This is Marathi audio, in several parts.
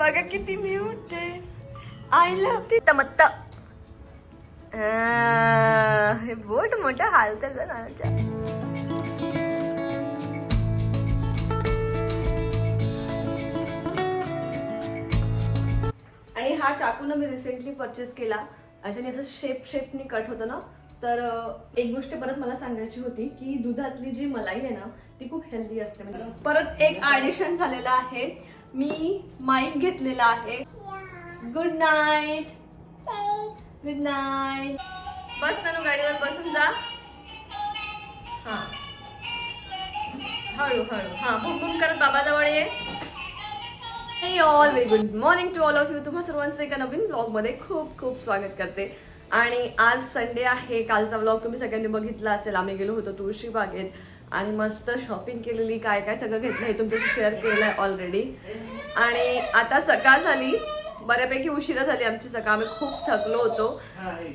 बघा किती म्यूट आहे. आय लव्ह ते तमत्त हे बोट मोठं हालतं ग नाच्या आणि हा चाकू ना मी रिसेंटली परचेस केला. अशाने असं शेप शेपनी कट होतं ना. तर एक गोष्ट परत मला सांगायची होती की दुधातली जी मलाई आहे ना ती खूप हेल्दी असते. म्हणजे परत एक ॲडिशन झालेलं आहे. मी माईक घेतलेला आहे. गुड नाईट गुड नाईट बस ना गाडीवर बसून जा. हा. हळू हळू. हा बुम बुम करत बाबाजवळ ये. हे all very good morning to all of you तुम्हा सर्वांचं एका नवीन ब्लॉगमध्ये खूप खूप स्वागत करते. आणि आज संडे आहे. कालचा ब्लॉग तुम्ही सगळ्यांनी बघितला असेल. आम्ही गेलो होतो तुळशीबागेत. आणि मस्त शॉपिंग केलेली काय काय सगळं घेतलं हे तुमच्याशी शेअर केलं आहे ऑलरेडी आणि आता सकाळ झाली. बऱ्यापैकी उशिरा झाली आमची सकाळ. आम्ही खूप थकलो होतो.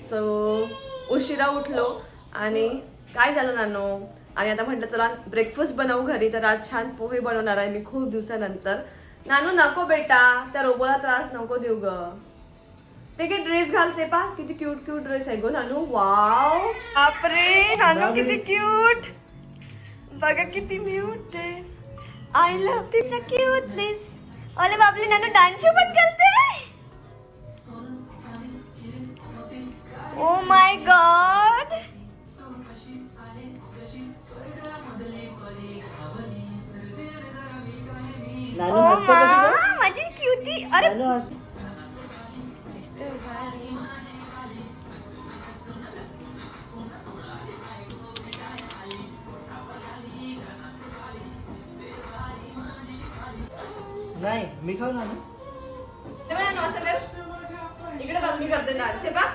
सो उशिरा उठलो. आणि काय झालं नानो? आणि आता म्हटलं चला ब्रेकफास्ट बनवू घरी. तर आज छान पोहे बनवणार आहे मी खूप दिवसानंतर. नानू नको बेटा. त्या रोबोला त्रास नको देऊ ग. ते काय ड्रेस घालते पा किती क्यूट क्यूट ड्रेस आहे गो नानू. वाव बापरे नानू किती क्यूट बघा किती म्यूट आहे आय लव्ह तिचा क्यूटनेस अरे बापले नानू डान्स पण करते ओ माय गॉड ओ मा माझी क्यूटी अरे मी खाऊ नानू ते म्हणा ना असं कर इकडे बघ मी करते डान्स हे बा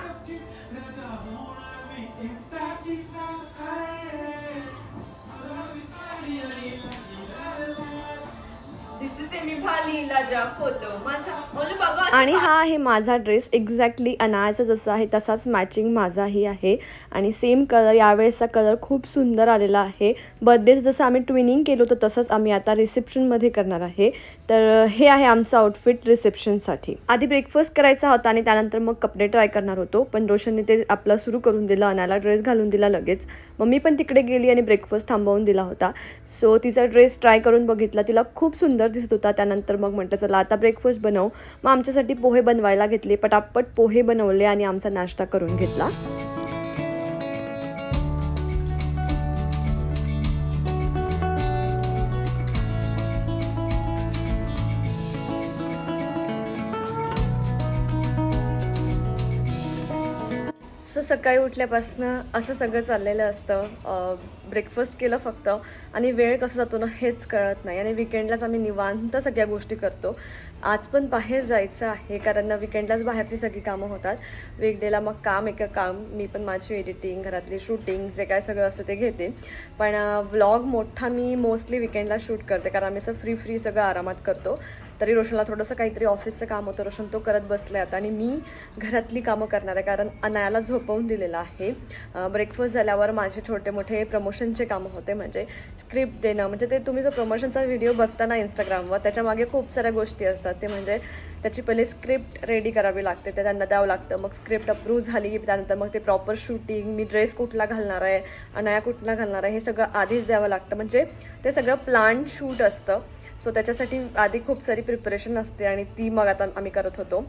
आणि हा आहे माझा ड्रेस एक्झॅक्टली अनायाचा जसा आहे तसाच मॅचिंग माझाही आहे. आणि सेम कलर यावेळेसचा कलर खूप सुंदर आलेला आहे. बर्थडे जसं आम्ही ट्विनिंग केलं होतं तसंच आम्ही आता रिसेप्शनमध्ये करणार आहे. तर हे आहे आमचं आउटफिट रिसेप्शनसाठी आधी ब्रेकफास्ट करायचा होता आणि त्यानंतर मग कपडे ट्राय करणार होतो. पण रोशनने ते आपलं सुरू करून दिलं अनाला ड्रेस घालून दिला लगेच. मग मी पण तिकडे गेली आणि ब्रेकफास्ट थांबवून दिला होता. सो तिचा ड्रेस ट्राय करून बघितला. तिला खूप सुंदर दिसत होता. त्यानंतर मग म्हटलं चला आता ब्रेकफास्ट बनव. मग आमच्यासाठी पोहे बनवायला घेतले. पटापट पोहे बनवले आणि आमचा नाश्ता करून घेतला. सकाळी उठल्यापासनं असं सगळं चाललेलं असतं. ब्रेकफास्ट केलं फक्त आणि वेळ कसा जातो ना हेच कळत नाही. आणि विकेंडलाच आम्ही निवांत सगळ्या गोष्टी करतो. आज पण बाहेर जायचं आहे कारण विकेंडलाच बाहेरची सगळी कामं होतात. वीकडेला मग काम एका काम. मी पण माझी एडिटिंग घरातली शूटिंग जे काय सगळं असतं ते घेते. पण व्लॉग मोठा मी मोस्टली विकेंडला शूट करते कारण आम्ही असं फ्री फ्री सगळं आरामात करतो. तरी रोशनला थोडंसं काहीतरी ऑफिसचं काम होतं. रोशन तो करत बसले आता आणि मी घरातली कामं करणार आहे कारण अनायाला झोपवून दिलेलं आहे. ब्रेकफास्ट झाल्यावर माझे छोटे मोठे प्रमोशनचे कामं होते म्हणजे स्क्रिप्ट देणं म्हणजे ते तुम्ही जो प्रमोशनचा व्हिडिओ बघता ना इंस्टाग्रामवर त्याच्यामागे खूप साऱ्या गोष्टी असतात. ते म्हणजे त्याची पहिले स्क्रिप्ट रेडी करावी लागते ते त्यांना द्यावं लागतं. मग स्क्रिप्ट अप्रूव्ह झाली की त्यानंतर मग ते प्रॉपर शूटिंग मी ड्रेस कुठला घालणार आहे अनाया कुठला घालणार आहे हे सगळं आधीच द्यावं लागतं. म्हणजे ते सगळं प्लान शूट असतं. सो त्याच्यासाठी आधी खूप सारी प्रिपरेशन असते आणि ती मग आता आम्ही करत होतो.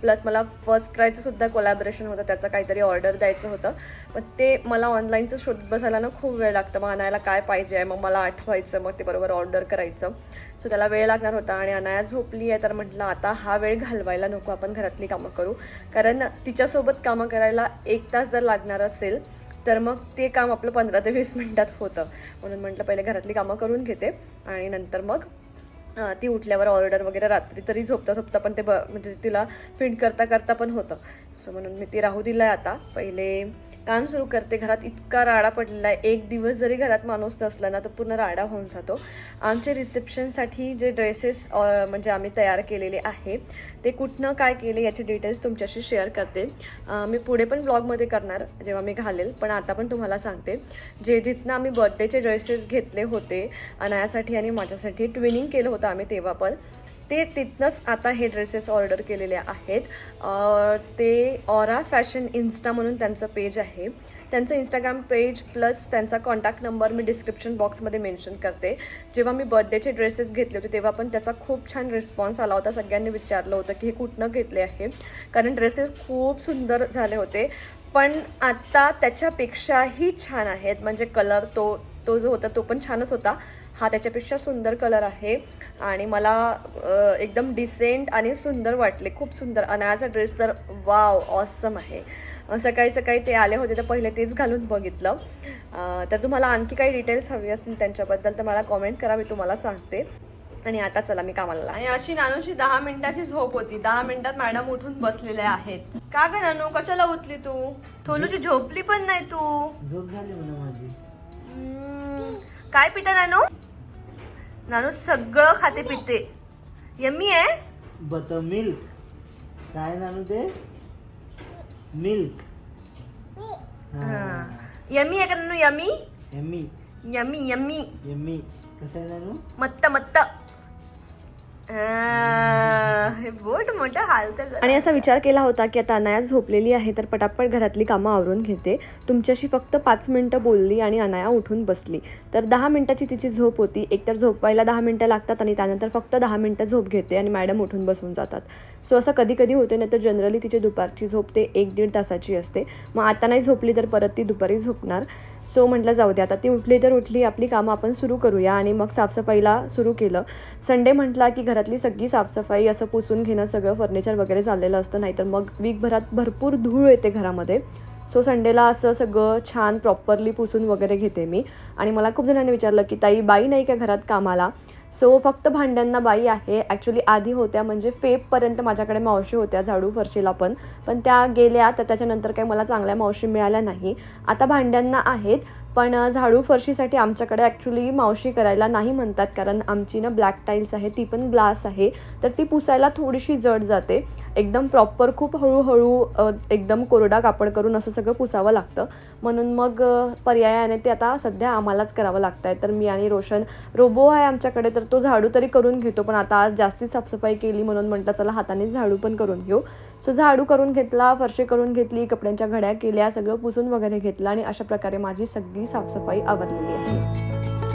प्लस मला फर्स्ट क्रायचं सुद्धा कोलॅबरेशन होतं. त्याचं काहीतरी ऑर्डर द्यायचं होतं. पण ते मला ऑनलाईनचं शोध बसायला ना खूप वेळ लागतं. मग अनायला काय पाहिजे आहे? मग मला आठवायचं. मग ते बरोबर ऑर्डर करायचं. सो त्याला वेळ लागणार होता आणि अनाया झोपली आहे तर म्हटलं आता हा वेळ घालवायला नको. आपण घरातली कामं करू. कारण तिच्यासोबत कामं करायला एक तास जर लागणार असेल तर मग ते काम आपलं पंधरा ते वीस मिनटात होतं. म्हणून म्हटलं पहिले घरातली कामं करून घेते. आणि नंतर मग ती उठल्यावर ऑर्डर वगैरे रात्री तरी झोपता झोपता पण ते ब म्हणजे तिला फीड करता करता पण होतं. सो म्हणून मी ती राहू दिलं आहे आता. पहिले काम सुरू करते. घरात इतका राडा पडलेला आहे. एक दिवस जरी घरात माणूस नसला ना तर पूर्ण राडा होऊन जातो. आमचे रिसेप्शनसाठी जे ड्रेसेस म्हणजे आम्ही तयार केलेले आहे ते कुठनं काय केले याचे डिटेल्स तुमच्याशी शेअर करते. मी पुढे पण ब्लॉगमध्ये करणार जेव्हा मी घालेल. पण आता पण तुम्हाला सांगते. जे जिथनं आम्ही बर्थडेचे ड्रेसेस घेतले होते अनायासाठी आणि माझ्यासाठी ट्विनिंग केलं होतं आम्ही तेव्हा पण. ते तिथनंच आता हे ड्रेसेस ऑर्डर केलेले आहेत. ते ऑरा फॅशन इन्स्टा म्हणून त्यांचं पेज आहे. त्यांचं इंस्टाग्राम पेज प्लस त्यांचा कॉन्टॅक्ट नंबर मी डिस्क्रिप्शन बॉक्समध्ये मेन्शन करते. जेव्हा मी बर्थडेचे ड्रेसेस घेतले होते तेव्हा पण त्याचा खूप छान रिस्पॉन्स आला होता. सगळ्यांनी विचारलं होतं की हे कुठनं घेतले आहे? कारण ड्रेसेस खूप सुंदर झाले होते. पण आत्ता त्याच्यापेक्षाही छान आहेत. म्हणजे कलर तो तो जो होता तो पण छानच होता. हा त्याच्यापेक्षा सुंदर कलर आहे. आणि मला एकदम डिसेंट आणि सुंदर वाटले. खूप सुंदर. अनायाचा ड्रेस तर वाव ऑसम आहे. सकाळी सकाळी ते आले होते तर पहिले तेच घालून बघितलं. तर तुम्हाला आणखी काही डिटेल्स हवी असतील त्यांच्याबद्दल तर मला कॉमेंट करा मी तुम्हाला सांगते. आणि आता चला मी कामाला. आणि अशी नानूची दहा मिनिटाची झोप होती. दहा मिनिटात मॅडम उठून बसलेल्या आहेत. का ग नानू कशाला उठली तू? ठोलूची झोपली पण नाही तू. झोप झाली माझी. काय पिता नानू? नानू सगळं खाते पिते. यम्मी आहे? Butter milk. काय नानू ते? मिल्क. यम्मी आहे का Nanu? Yummy? Yummy. Yummy yummy. Yummy. कसं आहे नानू? मत्त मत्त. हे बोट मोठं आणि असा विचार केला होता की आता अनाया झोपलेली आहे तर पटापट घरातली कामं आवरून घेते. तुमच्याशी फक्त पाच मिनटं बोलली आणि अनाया उठून बसली. तर दहा मिनटाची तिची झोप होती. एकतर झोपायला दहा मिनटं लागतात आणि त्यानंतर फक्त दहा मिनटं झोप घेते आणि मॅडम उठून बसून जातात. सो असं कधी कधी होते नाही तर जनरली तिची दुपारची झोप ते एक दीड तासाची असते. मग आता नाही झोपली तर परत ती दुपारी झोपणार. सो म्हटलं जाऊ दे आता ती उठली तर उठली आपली कामं आपण सुरू करूया. आणि मग साफसफाईला सुरू केलं. संडे म्हटला की घरातली सगळी साफसफाई असं पुसून घेणं सगळं फर्निचर वगैरे चाललेलं असतं नाहीतर मग वीकभरात भरपूर धूळ येते घरामध्ये. सो संडेला असं सगळं छान प्रॉपरली पुसून वगैरे घेते मी. आणि मला खूप जणांनी विचारलं की ताई बाई नाही का घरात कामाला? सो फक्त भांड्यांना बाई आहे. ॲक्च्युली आधी होत्या म्हणजे फेपपर्यंत माझ्याकडे मावशी होत्या झाडू फरशीला पण. पण त्या गेल्या तर त्याच्यानंतर काही मला चांगल्या मावशी मिळाल्या नाही. आता भांड्यांना आहेत. पण झाडू फरशीसाठी आमच्याकडे ॲक्च्युली मावशी करायला नाही म्हणतात कारण आमची ना ब्लॅक टाईल्स आहे ती पण ग्लास आहे. तर ती पुसायला थोडीशी जड जाते. एकदम प्रॉपर खूप हळूहळू एकदम कोरडा कापड करून असं सगळं पुसावं लागतं. म्हणून मग पर्यायाने ते आता सध्या आम्हालाच करावं लागतं आहे तर मी आणि रोशन रोबो आहे आमच्याकडे तर तो झाडू तरी करून घेतो पण आता आज जास्ती साफसफाई केली म्हणून म्हटलं चला हाताने झाडू पण करून घेऊ. सो झाडू करून घेतला फरशी करून घेतली कपड्यांच्या घड्या केल्या सगळं पुसून वगैरे घेतलं आणि अशा प्रकारे माझी सगळी साफसफाई आवरलेली आहे.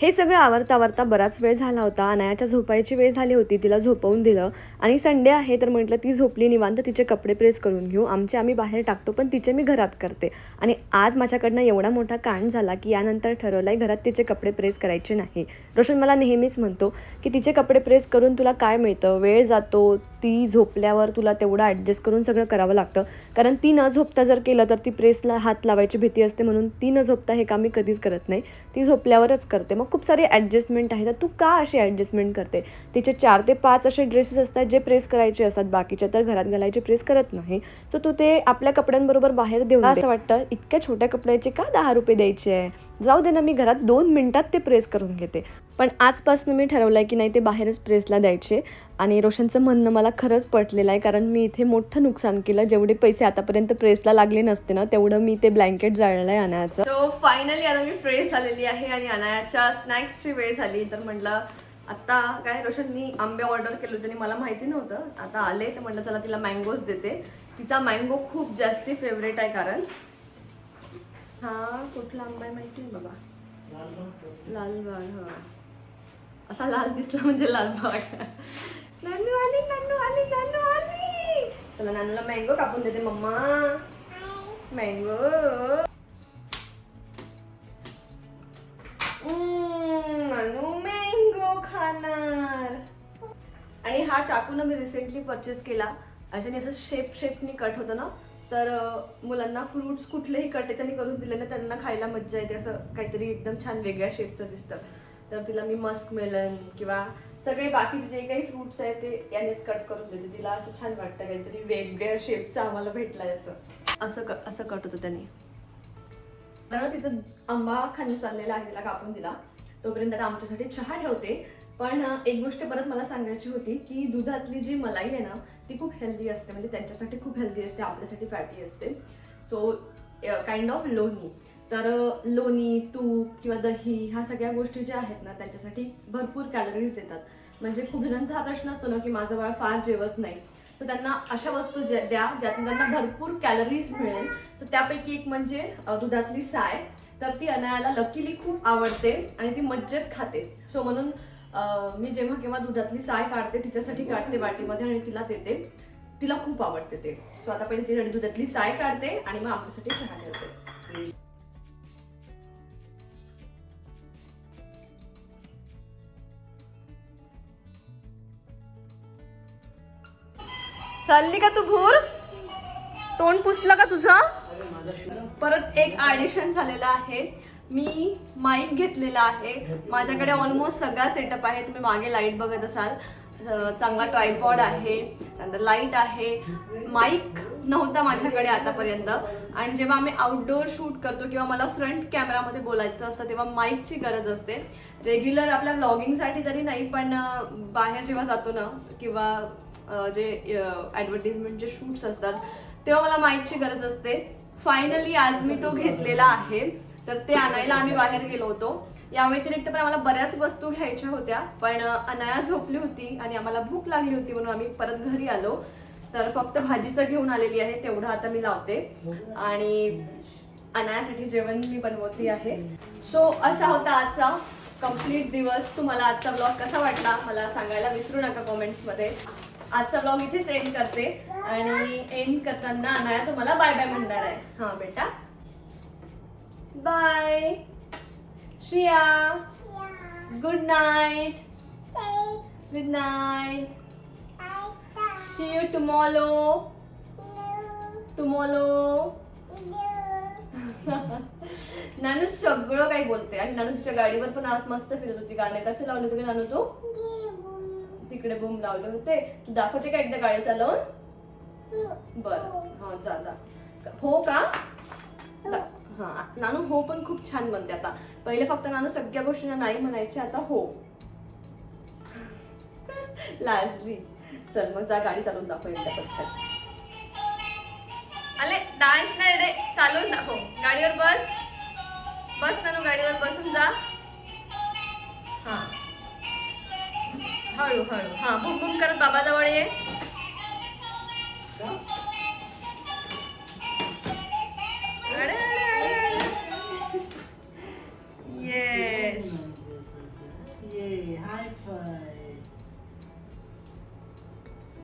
हे सगळं आवरता आवरता बराच वेळ झाला होता. अनायाच्या झोपायची वेळ झाली होती. तिला झोपवून दिलं. आणि संडे आहे तर म्हटलं ती झोपली निवांत. तिचे कपडे प्रेस करून घेऊ. आमचे आम्ही बाहेर टाकतो पण तिचे मी घरात करते. आणि आज माझ्याकडनं एवढा मोठा कांड झाला की यानंतर ठरवलं आहे घरात तिचे कपडे प्रेस करायचे नाही. रोशन मला नेहमीच म्हणतो की तिचे कपडे प्रेस करून तुला काय मिळतं? वेळ जातो. ती झोपल्यावर तुला तेवढं ॲडजस्ट करून सगळं करावं लागतं. कारण ती न झोपता जर केलं तर ती प्रेसला हात लावायची भीती असते म्हणून ती न झोपता हे काम मी कधीच करत नाही. ती झोपल्यावरच करते. मग खूप सारे ॲडजस्टमेंट आहे. तर तू का अशी ॲडजस्टमेंट करते? तिचे चार ते पाच असे ड्रेसेस असतात जे प्रेस करायचे असतात. बाकीच्या तर घरात घालायचे प्रेस करत नाही. सो तू ते आपल्या कपड्यांबरोबर बाहेर देऊ असं वाटतं इतक्या छोट्या कपड्याचे का दहा रुपये द्यायचे? आहे जाऊ दे ना मी घरात दोन मिनिटात ते प्रेस करून घेते. पण आजपासून मी ठरवलं आहे की नाही ते बाहेरच प्रेसला द्यायचे. आणि रोशनचं म्हणणं मला खरंच पटलेलं आहे कारण मी इथे मोठं नुकसान केलं. जेवढे पैसे आतापर्यंत प्रेसला लागले नसते ना तेवढं मी ते ब्लँकेट जाळलं आहे आणायचं सो फायनली आता मी फ्रेश झालेली आहे आणि अनायाच्या स्नॅक्सची वेळ झाली. तर म्हटलं आता काय रोशननी आंबे ऑर्डर केले होते आणि मला माहिती नव्हतं. आता आले तर म्हटलं चला तिला मँगोज देते. तिचा मँगो खूप जास्ती फेवरेट आहे कारण. हा कुठला आंबा आहे माहिती आहे बाबा. लालबाग हा. हो. असा लाल दिसला म्हणजे लालबाग नानू आली नानू आली नानू आली. चला नानूला मँगो कापून देते मम्मा. मँगो नानू मँगो खाणार. आणि हा चाकू ना मी रिसेंटली परचेस केला. अशाने असं शेप शेपनी कट होतं ना तर मुलांना फ्रुट्स कुठलेही कट याच्याने करून दिले ना त्यांना खायला मज्जा येते. असं काहीतरी एकदम छान वेगळ्या शेपचं दिसतं. तर तिला मी मस्क मेलन किंवा सगळे बाकीचे जे काही फ्रुट्स आहेत ते यानेच कट करून देते. तिला असं छान वाटतं काहीतरी वेगळ्या शेपचं आम्हाला भेटलंय असं. असं क- असं कट होतं त्याने. तर तिचं आंबा खाणे चाललेला आहे तिला कापून दिला. तोपर्यंत आता आमच्यासाठी चहा ठेवते. पण एक गोष्ट परत मला सांगायची होती की दुधातली जी मलाई आहे ना ती खूप हेल्दी असते. म्हणजे त्यांच्यासाठी खूप हेल्दी असते आपल्यासाठी फॅटी असते. सो काइंड ऑफ लोणी तर लोणी तूप किंवा दही ह्या सगळ्या गोष्टी ज्या आहेत ना त्यांच्यासाठी भरपूर कॅलरीज देतात. म्हणजे खूप जणांचा हा प्रश्न असतो ना की माझं बाळ फार जेवत नाही. तर त्यांना अशा वस्तू ज्या- द्या ज्यातून त्यांना भरपूर कॅलरीज मिळेल. तर त्यापैकी एक म्हणजे दुधातली साय. तर ती अनायाला लकीली खूप आवडते आणि ती मज्जेत खाते. सो म्हणून मी जेव्हा केव्हा दुधातली साय काढते तिच्यासाठी काढते वाटीमध्ये आणि तिला देते. तिला खूप आवडते ते. सो आता पहिले तिच्यासाठी दुधातली साय काढते आणि मग आमच्यासाठी चहा ठेवते चालली का तू भूर? तोंड पुसलं का तुझं? परत एक ऍडिशन झालेलं आहे. मी माईक घेतलेला आहे. माझ्याकडे ऑलमोस्ट सगळा सेटअप आहे. तुम्ही मागे लाइट बघत असाल. चांगला ट्रायपॉड आहे. नंतर लाइट आहे. माईक नव्हता माझ्याकडे आतापर्यंत. आणि जेव्हा आम्ही आउटडोअर शूट करतो किंवा मला फ्रंट कॅमेरामध्ये बोलायचं असतं तेव्हा माईकची गरज असते. रेग्युलर आपल्या व्लॉगिंगसाठी तरी नाही पण बाहेर जेव्हा जातो ना किंवा जे ॲडव्हर्टिजमेंटचे शूट्स असतात तेव्हा मला माईकची गरज असते. फायनली आज मी तो घेतलेला आहे. तर ते आणायला आम्ही बाहेर गेलो होतो. या व्यतिरिक्त पण आम्हाला बऱ्याच वस्तू घ्यायच्या होत्या पण अनाया झोपली होती आणि आम्हाला भूक लागली होती म्हणून आम्ही परत घरी आलो. तर फक्त भाजीचं घेऊन आलेली आहे तेवढं आता मी लावते. आणि अनायासाठी जेवण मी बनवतली आहे. सो असा होता आजचा कंप्लीट दिवस तुम्हाला आजचा ब्लॉग कसा वाटला मला सांगायला विसरू नका कॉमेंट्समध्ये आजचा ब्लॉग इथेच एंड करते. आणि एंड करताना अनाया तुम्हाला बाय बाय म्हणणार आहे. हा बेटा. Bye Shriya. Good night good night see you tomorrow tomorrow Nanu सगळं काही बोलते आणि नानू तिच्या गाडीवर पण आज मस्त फिरत होती. गाणे कसे लावले होते नानू तू? तिकडे बूम लावले होते. तू दाखवते का एकदा गाडी चालवून? बर. हा हो, जा जा. हो का? हा नानू हो पण खूप छान म्हणते आता. पहिले फक्त नानू सगळ्या गोष्टींना नाही म्हणायचे आता हो. लाजली. चल मग जा गाडी चालवून दाखव एकदा पटकन अले डान्स नाही रे. चालवून दाखव. गाडीवर बस. बस ना गाडीवर बसून जा. हा. हळू हळू. हा बुम बुम करत बाबा जवळ ये. ये